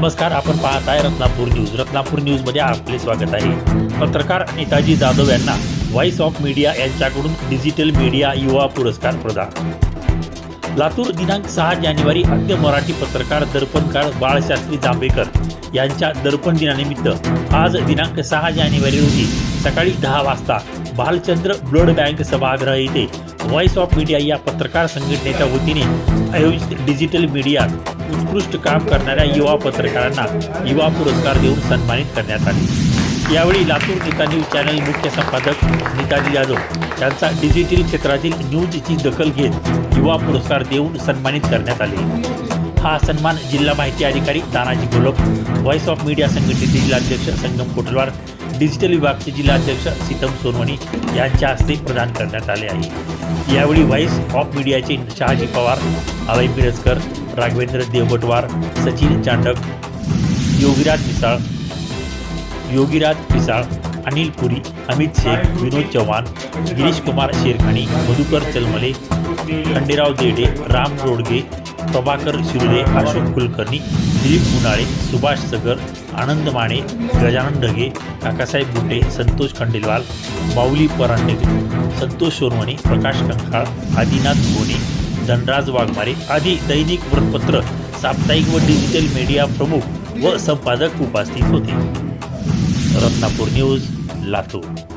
नमस्कार आपण पाहत आहे रत्नापूर न्यूज. रत्नापूर न्यूजमध्ये आपले स्वागत आहे. पत्रकार नेताजी जाधव यांना व्हॉइस ऑफ मीडिया यांच्याकडून डिजिटल मीडिया युवा पुरस्कार प्रदान. लातूर दिनांक सहा जानेवारी अन्य मराठी पत्रकार दर्पणकार बाळशास्त्री जांभेकर यांच्या दर्पण दिनानिमित्त आज दिनांक सहा जानेवारी रोजी सकाळी दहा वाजता भालचंद्र ब्लड बँक सभागृह येथे व्हॉइस ऑफ मीडिया या पत्रकार संघटनेच्या वतीने आयोजित डिजिटल मीडियात उत्कृष्ट काम करणाऱ्या युवा पत्रकारांना युवा पुरस्कार देऊन सन्मानित करण्यात आले यावेळी लातूर नेता न्यूज चॅनल मुख्य संपादक नेताजी यादव यांचा डिजिटल क्षेत्रातील न्यूजची दखल घेत युवा पुरस्कार देऊन सन्मानित करण्यात आले. हा सन्मान जिल्हा माहिती अधिकारी Tanaji Golap voice of media संघटनेचे जिल्हाध्यक्ष संगम कोटलवार डिजिटल विभागचे जिल्हाध्यक्ष सीतम सोनवणी यांच्या हस्ते प्रदान करण्यात आले आहे. यावेळी व्हॉइस ऑफ मीडियाचे शहाजी पवार अभय मिरजकर राघवेंद्र देवबटवार सचिन चांडक योगीराज मिसाळ योगीराज पिसाळ अनिल पुरी अमित शेख विनोद चव्हाण गिरीश कुमार शेरखाणी मधुकर चलमले खंडेराव देडे राम रोडगे प्रभाकर शिरुले अशोक कुलकर्णी दिलीप उन्हाळे सुभाष सगर आनंद माने गजानन ढगे काकासाहेब बुटे संतोष खंडेलवाल माऊली परांडे संतोष सोनवणे प्रकाश कंकाळ आदिनाथ गोणे धनराज वाघमारे आदी दैनिक वृत्तपत्र साप्ताहिक व डिजिटल मीडिया प्रमुख व संपादक उपस्थित होते. रत्नापूर न्यूज लातूर.